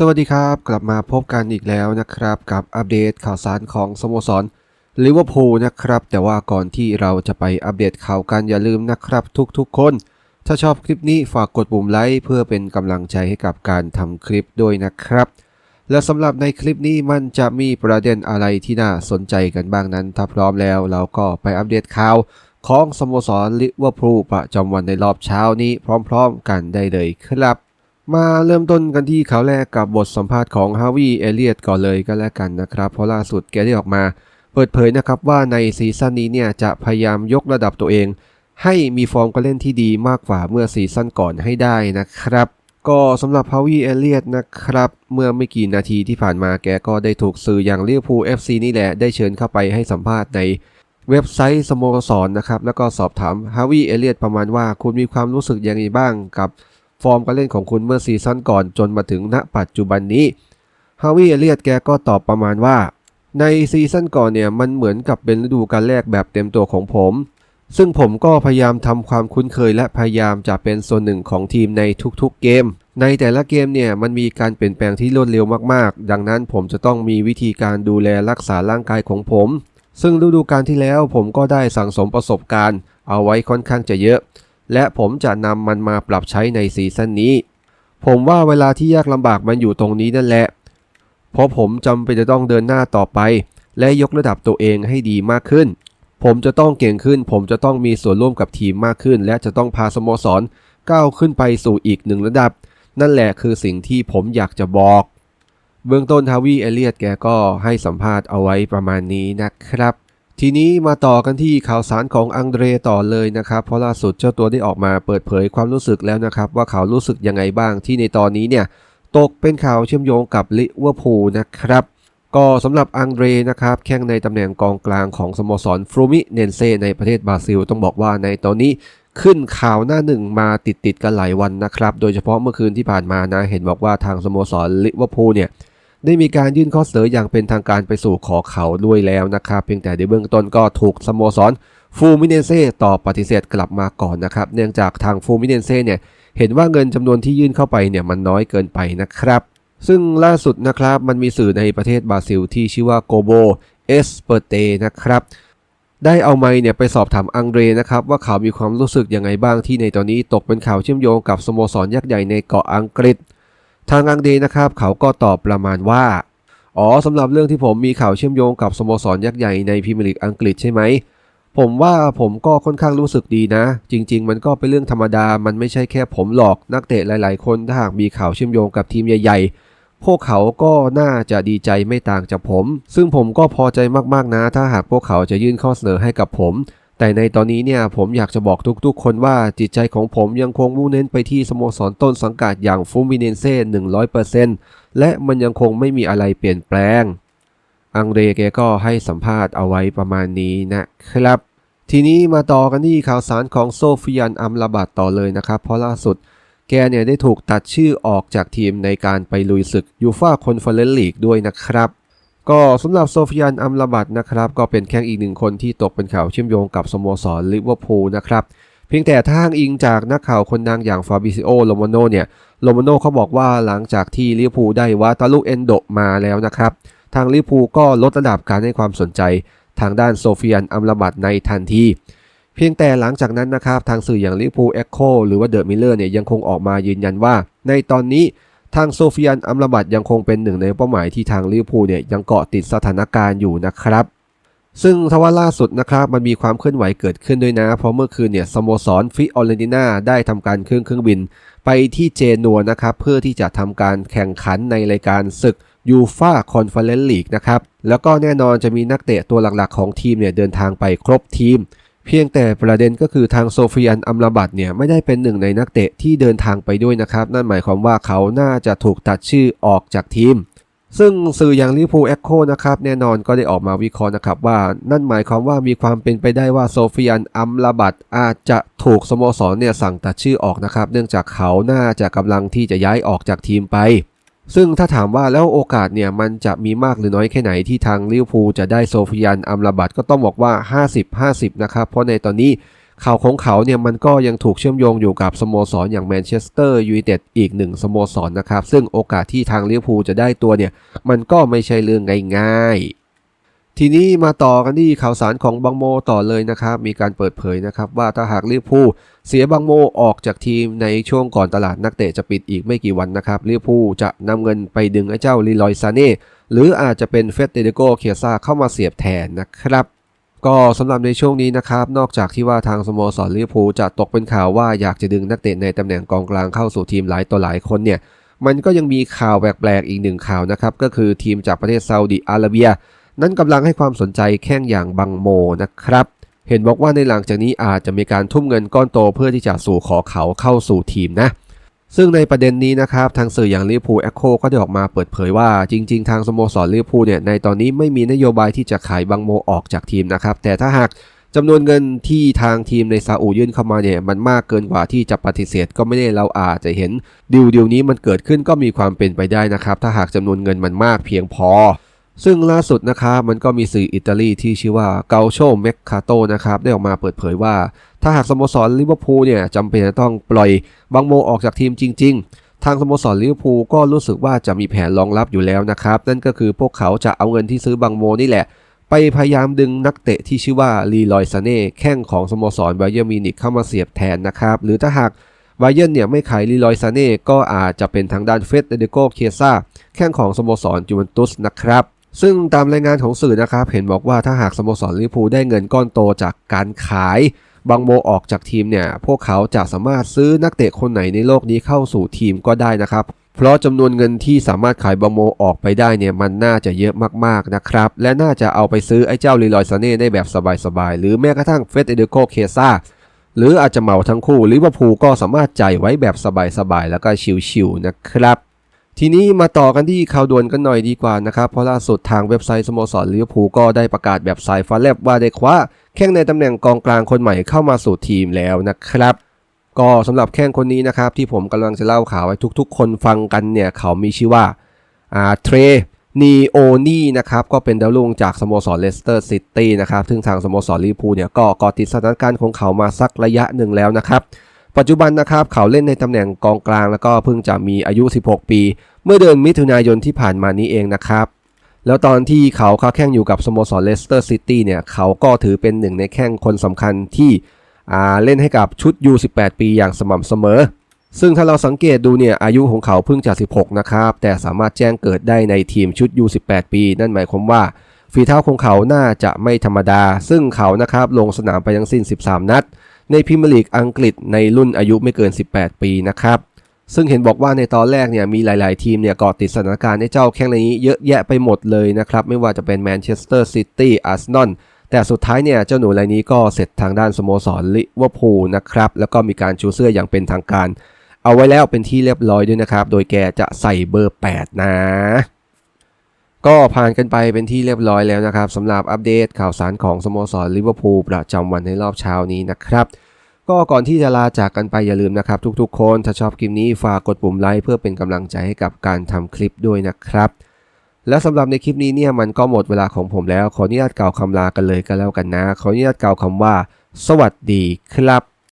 สวัสดีครับ กลับมาพบกันอีกแล้วนะครับ กับอัปเดตข่าวสารของสโมสรลิเวอร์พูลนะครับ แต่ว่าก่อนที่เราจะไปอัปเดตข่าวกันอย่าลืมนะครับ ทุกๆคน ถ้าชอบคลิปนี้ฝากกดปุ่มไลค์เพื่อเป็นกำลังใจให้กับการทำคลิปด้วยนะครับ และสำหรับในคลิปนี้มันจะมีประเด็นอะไรที่น่าสนใจกันบ้างนั้น ถ้าพร้อมแล้วเราก็ไปอัปเดตข่าวของสโมสรลิเวอร์พูลประจำวันในรอบเช้านี้ พร้อม ๆ กันได้เลยครับ มาเริ่มต้นกันที่ข่าวแรกกับบทสัมภาษณ์ของฮาวิเอเลียตก่อนเลยก็แล้วกันนะครับ เพราะล่าสุดแกได้ออกมา เปิดเผยนะครับว่าในซีซั่นนี้เนี่ยจะพยายามยกระดับตัวเอง ให้มีฟอร์มการเล่นที่ดีมากกว่าเมื่อซีซั่นก่อนให้ได้นะครับ ก็สำหรับฮาวิเอเลียตนะครับ เมื่อไม่กี่นาทีที่ผ่านมาแกก็ได้ถูกสื่ออย่างลิเวอร์พูล FC นี่แหละได้เชิญเข้าไปให้สัมภาษณ์ในเว็บไซต์สโมสรนะครับแล้วก็สอบถามฮาวิเอเลียตประมาณว่าคุณมีความรู้สึกยังไงบ้างกับ ฟอร์มการเล่นของคุณเมื่อซีซั่นก่อนจนมาถึงณปัจจุบันนี้ฮาวิเอเลียตแกก็ตอบประมาณว่า ในซีซั่นก่อนเนี่ยมันเหมือนกับเป็นฤดูกาลแรกแบบเต็มตัวของผม ซึ่งผมก็พยายามทำความคุ้นเคยและพยายามจะเป็นส่วนหนึ่งของทีมในทุกๆเกม ในแต่ละเกมเนี่ยมันมีการเปลี่ยนแปลงที่รวดเร็วมากๆ ดังนั้นผมจะต้องมีวิธีการดูแลรักษาร่างกายของผม ซึ่งฤดูกาลที่แล้วผมก็ได้สั่งสมประสบการณ์ เอาไว้ค่อนข้างจะเยอะ และผมจะนำมันมาปรับใช้ในซีซั่นนี้ ผมว่าเวลาที่ยากลำบากมันอยู่ตรงนี้นั่นแหละ เพราะผมจำเป็นจะต้องเดินหน้าต่อไป และยกระดับตัวเองให้ดีมากขึ้น ผมจะต้องเก่งขึ้น ผมจะต้องมีส่วนร่วมกับทีมมากขึ้น และจะต้องพาสโมสรก้าวขึ้นไปสู่อีกหนึ่งระดับ นั่นแหละคือสิ่งที่ผมอยากจะบอก เบื้องต้นทาวีเอเลียตแกก็ให้สัมภาษณ์เอาไว้ประมาณนี้นะครับ ทีนี้มาต่อกันที่ข่าวสารของอังเดรต่อเลยนะครับ เพราะล่าสุดเจ้าตัวได้ออกมาเปิดเผยความรู้สึกแล้วนะครับ ว่าเขารู้สึกยังไงบ้างที่ในตอนนี้เนี่ยตกเป็นข่าวเชื่อมโยงกับลิเวอร์พูลนะครับ ก็สำหรับอังเดรนะครับแข่งในตำแหน่งกองกลางของสโมสรฟรูมิเนนเซในประเทศบราซิล ต้องบอกว่าในตอนนี้ขึ้นข่าวหน้าหนึ่งมาติดติดกันหลายวันนะครับ โดยเฉพาะเมื่อคืนที่ผ่านมานะเห็นบอกว่าทางสโมสรลิเวอร์พูลเนี่ย ได้มีการยื่นข้อเสนออย่างเป็นทางการไปสู่ขอเขาด้วยแล้วนะครับ เพียงแต่ในเบื้องต้นก็ถูกสโมสรฟูมิเนเซ่ตอบปฏิเสธกลับมาก่อนนะครับ เนื่องจากทางฟูมิเนเซ่เนี่ยเห็นว่าเงินจำนวนที่ยื่นเข้าไปเนี่ยมันน้อยเกินไปนะครับ ซึ่งล่าสุดนะครับมันมีสื่อในประเทศบราซิลที่ชื่อว่าโกโบเอสเปเตนะครับได้เอาไมค์เนี่ยไปสอบถามอังเดรนะครับว่าเขามีความรู้สึกยังไงบ้างที่ในตอนนี้ตกเป็นข่าวเชื่อมโยงกับสโมสรยักษ์ใหญ่ในเกาะอังกฤษ ทางอังเดรนะครับ เขาก็ตอบประมาณว่า อ๋อสำหรับเรื่องที่ผมมีข่าวเชื่อมโยงกับสโมสรยักษ์ใหญ่ในพรีเมียร์ลีกอังกฤษใช่ไหมผมว่าผมก็ค่อนข้างรู้สึกดีนะ จริง ๆ มันก็เป็นเรื่องธรรมดามันไม่ใช่แค่ผมหรอกนักเตะหลาย ๆ คนถ้าหากมีข่าวเชื่อมโยงกับทีมใหญ่ ๆ พวกเขาก็น่าจะดีใจไม่ต่างจากผม ซึ่งผมก็พอใจมากๆนะ ถ้าหากพวกเขาจะยื่นข้อเสนอให้กับผม แต่ในตอนนี้เนี่ยผมอยากจะบอกทุกๆ คนว่าจิตใจของผมยังคงมุ่งเน้นไปที่สโมสรต้นสังกัดอย่างฟูมิเนเซ่100%และมันยังคงไม่มีอะไรเปลี่ยนแปลง อังเดรแกก็ให้สัมภาษณ์เอาไว้ประมาณนี้นะครับ ทีนี้มาต่อกันที่ข่าวสารของโซฟิยันอัมลาบัตต่อเลยนะครับ เพราะล่าสุดแกเนี่ยได้ถูกตัดชื่อออกจากทีมในการไปลุยศึกยูฟาคอนเฟอเรนซ์ลีกด้วยนะครับ ก็สำหรับโซฟิยันอัมลาบัตนะครับก็เป็นแข้งอีกหนึ่งคนที่ตกเป็นข่าวเชื่อมโยงกับสโมสรลิเวอร์พูลนะครับเพียงแต่ถ้าอ้างอิงจากนักข่าวคนดังอย่างฟาบิซิโอโลมโนเนี่ยโลมโนเขาบอกว่าหลังจากที่ลิเวอร์พูลได้วาตาลุเอนโดมาแล้วนะครับ ทางลิเวอร์พูลก็ลดระดับการให้ความสนใจทางด้านโซฟิยันอัมลาบัตในทันทีเพียงแต่หลังจากนั้นนะครับ ทางสื่ออย่างลิเวอร์พูลเอ็กโคหรือว่าเดอะมิลเลอร์เนี่ยยังคงออกมายืนยันว่า ในตอนนี้ ทางโซฟิยันอัมลาบัตยังคงเป็นหนึ่งในเป้าหมายที่ทางลิเวอร์พูลเนี่ยยังเกาะติดสถานการณ์อยู่นะครับ ซึ่งทว่าล่าสุดนะครับมันมีความเคลื่อนไหวเกิดขึ้นด้วยนะ เพราะเมื่อคืนเนี่ยสโมสรฟิออเรนติน่าได้ทำการเครื่องเครื่องบิน ไปที่เจนัวนะครับเพื่อที่จะทำการแข่งขันในรายการศึกยูฟาคอนเฟอเรนซ์ลีกนะครับแล้วก็แน่นอนจะมีนักเตะตัวหลักๆของทีมเนี่ยเดินทางไปครบทีม เพียงแต่ประเด็นก็คือทางโซฟิยันอัมราบัตเนี่ยไม่ได้เป็นหนึ่งในนักเตะที่เดินทางไปด้วยนะครับ นั่นหมายความว่าเขาน่าจะถูกตัดชื่อออกจากทีม ซึ่งสื่ออย่างลิเวอร์พูเอ็กโคนะครับแน่นอนก็ได้ออกมาวิเคราะห์นะครับว่านั่นหมายความว่ามีความเป็นไปได้ว่าโซฟิยันอัมราบัตอาจจะถูกสโมสรเนี่ยสั่งตัดชื่อออกนะครับ เนื่องจากเขาน่าจะกำลังที่จะย้ายออกจากทีมไป ซึ่งถ้าถามว่าแล้วโอกาสเนี่ยมันจะมีมากหรือน้อยแค่ไหนที่ทางลิเวอร์พูลจะได้โซฟิยันอัมราบัตก็ต้องบอกว่า 50-50 นะครับ เพราะในตอนนี้ข่าวของเขาเนี่ยมันก็ยังถูกเชื่อมโยงอยู่กับสโมสรอย่างแมนเชสเตอร์ยูไนเต็ดอีกหนึ่งสโมสรนะครับ ซึ่งโอกาสที่ทางลิเวอร์พูลจะได้ตัวเนี่ยมันก็ไม่ใช่เรื่องง่ายๆ ทีนี้มาต่อกันที่ข่าวสารของบังโมต่อเลยนะครับ มีการเปิดเผยนะครับ ว่าถ้าหากลิเวอร์พูลเสียบังโมออกจากทีมในช่วงก่อนตลาดนักเตะจะปิดอีกไม่กี่วันนะครับลิเวอร์พูลจะนำเงินไปดึงไอ้เจ้าลีลอยซาเน่หรืออาจจะเป็นเฟสเตเดโกเคียซาเข้ามาเสียบแทนนะครับ ก็สำหรับในช่วงนี้นะครับ นอกจากที่ว่าทางสโมสรลิเวอร์พูลจะตกเป็นข่าวว่าอยากจะดึงนักเตะในตำแหน่งกองกลางเข้าสู่ทีมหลายต่อหลายคนเนี่ยมันก็ยังมีข่าวแปลกๆอีกหนึ่งข่าวนะครับก็คือทีมจากประเทศซาอุดิอาระเบีย นั้นกำลังให้ความสนใจแข้งอย่างบังโมนะครับ เห็นบอกว่าในหลังจากนี้อาจจะมีการทุ่มเงินก้อนโตเพื่อที่จะสู่ขอเขาเข้าสู่ทีมนะซึ่งในประเด็นนี้นะครับทางสื่ออย่างลิเวอร์พูลแอคโคก็ได้ออกมาเปิดเผยว่าจริง ๆ ทางสโมสรลิเวอร์พูลเนี่ยในตอนนี้ไม่มีนโยบายที่จะขายบังโมออกจากทีมนะครับแต่ถ้าหากจำนวนเงินที่ทางทีมในซาอุยื่นเข้ามาเนี่ยมันมากเกินกว่าที่จะปฏิเสธ ก็ไม่ได้เราอาจจะเห็นดิวดิวนี้มันเกิดขึ้นก็มีความเป็นไปได้นะครับถ้าหากจำนวนเงินมันมากเพียงพอ ซึ่งล่าสุดนะครับมันก็มีสื่ออิตาลีที่ชื่อว่าเกาโชเมคคาโตนะครับได้ออกมาเปิดเผยว่า ถ้าหากสโมสรลิเวอร์พูลเนี่ยจำเป็นจะต้องปล่อยบังโมออกจากทีมจริง ๆ ทางสโมสรลิเวอร์พูลก็รู้สึกว่าจะมีแผนรองรับอยู่แล้วนะครับนั่นก็คือพวกเขาจะเอาเงินที่ซื้อบังโมนี่แหละ ไปพยายามดึงนักเตะที่ชื่อว่าลีลอยซาเน่แข้งของสโมสรไบเยอร์มินิกเข้ามาเสียบแทนนะครับหรือถ้าหากไบเยอร์เนี่ยไม่ขายลีลอยซาเน่ก็อาจจะเป็นทางด้านเฟสเดเดโกเคียซาแข้งของสโมสรจูเวนตุสนะครับ ซึ่งตามรายงานของสื่อนะครับ เห็นบอกว่าถ้าหากสโมสรลิเวอร์พูลได้เงินก้อนโตจากการขายบังโมออกจากทีมเนี่ยพวกเขาจะสามารถซื้อนักเตะคนไหนในโลกนี้เข้าสู่ทีมก็ได้นะครับ เพราะจำนวนเงินที่สามารถขายบังโมออกไปได้เนี่ยมันน่าจะเยอะมากๆนะครับ และน่าจะเอาไปซื้อไอ้เจ้าลีลอยซาเน่ได้แบบสบายๆ หรือแม้กระทั่งเฟสเอเดโกเคซ่าหรืออาจจะเหมาทั้งคู่ลิเวอร์พูลก็สามารถจ่ายไว้แบบสบายๆแล้วก็ชิวๆนะครับ ทีนี้มาต่อกันที่ข่าวด่วนกันหน่อยดีกว่านะครับ เพราะล่าสุดทางเว็บไซต์สโมสรลิเวอร์พูลก็ได้ประกาศแบบสายฟ้าแลบว่าได้คว้าแข้งในตำแหน่งกองกลางคนใหม่เข้ามาสู่ทีมแล้วนะครับ ก็สำหรับแข้งคนนี้นะครับ ที่ผมกำลังจะเล่าข่าวให้ทุกๆ คนฟังกันเนี่ย เขามีชื่อว่าอ่าเทรนีโอนี่นะครับ ก็เป็นดาวรุ่งจากสโมสรเลสเตอร์ซิตี้นะครับซึ่งทางสโมสรลิเวอร์พูลเนี่ยก็กาะติดสถานการณ์ของเขามาสักระยะหนึ่งแล้วนะครับ ปัจจุบันนะครับเขาเล่นในตำแหน่งกองกลางแล้วก็เพิ่งจะมีอายุ 16 ปี เมื่อเดือนมิถุนายนที่ผ่านมานี้เองนะครับแล้วตอนที่เขาค้าแข่งอยู่กับสโมสรเลสเตอร์ซิตี้เนี่ยเขาก็ถือเป็นหนึ่งในแข้งคนสำคัญที่เล่นให้กับชุด U18 ปีอย่างสม่ำเสมอ ซึ่งถ้าเราสังเกตดูเนี่ยอายุของเขาเพิ่งจะ 16 นะครับ แต่สามารถแจ้งเกิดได้ในทีมชุด U18 ปี นั่นหมายความว่า ฝีเท้าของเขาน่าจะไม่ธรรมดา ซึ่งเขานะครับลงสนามไปทั้งสิ้น 13 นัด ในพรีเมียร์ลีกอังกฤษในรุ่นอายุไม่เกิน 18 ปีนะครับซึ่งเห็นบอกว่าในตอนแรกเนี่ยมีหลาย ๆ ทีมเนี่ยเกาะติดสถานการณ์ให้เจ้าแข้งนี้เยอะแยะไปหมดเลยนะครับ ไม่ว่าจะเป็นแมนเชสเตอร์ซิตี้อาร์เซนอลแต่สุดท้ายเนี่ยเจ้าหนูรายนี้ก็เสร็จทางด้านสโมสรลิเวอร์พูลนะครับ แล้วก็มีการชูเสื้ออย่างเป็นทางการ เอาไว้แล้วเป็นที่เรียบร้อยด้วยนะครับ โดยแกจะใส่เบอร์ 8 นะ ก็ผ่านกันไปเป็นที่เรียบร้อยแล้วนะครับสำหรับอัปเดตข่าวสารของสโมสรลิเวอร์พูลประจำวันในรอบเช้านี้นะครับก็ก่อนที่จะลาจากกันไปอย่าลืมนะครับ ทุกๆ คนถ้าชอบคลิปนี้ฝากกดปุ่มไลค์เพื่อเป็นกำลังใจให้กับการทำคลิปด้วยนะครับ และสำหรับในคลิปนี้เนี่ยมันก็หมดเวลาของผมแล้ว ขออนุญาตกล่าวคำลากันเลยกันแล้วกันนะ ขออนุญาตกล่าวคำว่า สวัสดีครับ